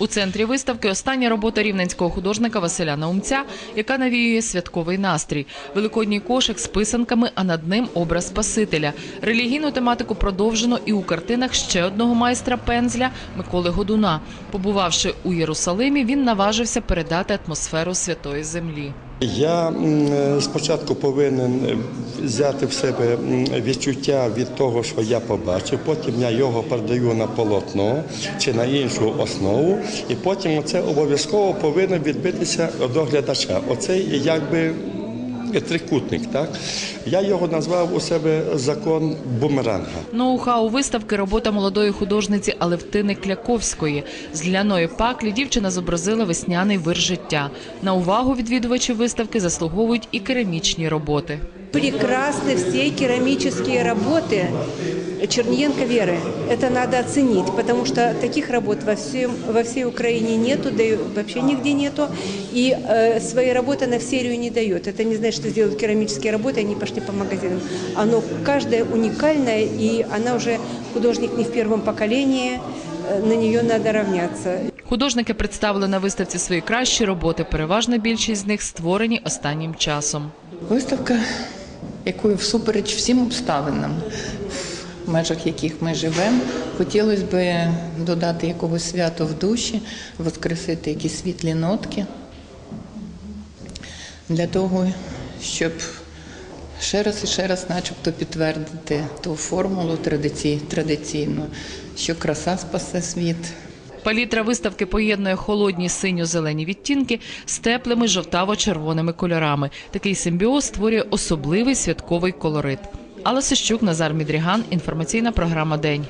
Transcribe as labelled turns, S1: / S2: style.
S1: У центрі виставки остання робота рівненського художника Василя Наумця, яка навіює святковий настрій. Великодній кошик з писанками, а над ним образ Спасителя. Релігійну тематику продовжено і у картинах ще одного майстра пензля Миколи Годуна. Побувавши у Єрусалимі, він наважився передати атмосферу святої землі.
S2: Я е, спочатку повинен е, взяти в себе відчуття від того, що я побачив. Потім я його передаю на полотно чи на іншу основу, і потім це обов'язково повинно відбитися до глядача. Оцей якби трикутник. Так я його назвав у себе закон бумеранга.
S1: Ноу-хау виставки робота молодої художниці Алевтини Кляковської. З ляної паклі дівчина зобразила весняний вир життя. На увагу відвідувачів виставки заслуговують і керамічні роботи.
S3: Прекрасны все керамические работы Черниенко Веры. Это надо оценить, потому что таких работ во, всем, во всей Украине нету, да и вообще нигде нету. И э, свои работы на в серию не дает. Это не значит, что сделают керамические работы, они пошли по магазинам. Оно каждая уникальная, и она уже художник не в первом поколении, э, на нее надо равняться.
S1: Художники представили на виставці свої кращі роботи. Переважна більшість з них створені останнім часом.
S4: Виставка, якою всупереч всім обставинам, в межах яких ми живемо, хотілося б додати якогось свято в душі, воскресити якісь світлі нотки для того, щоб ще раз і ще раз, начебто, підтвердити ту формулу традицій- традиційну, що краса спасе світ.
S1: Палітра виставки поєднує холодні синьо-зелені відтінки з теплими жовтаво-червоними кольорами. Такий симбіоз створює особливий святковий колорит. Алла Сищук, Назар Мідріган. Інформаційна програма День.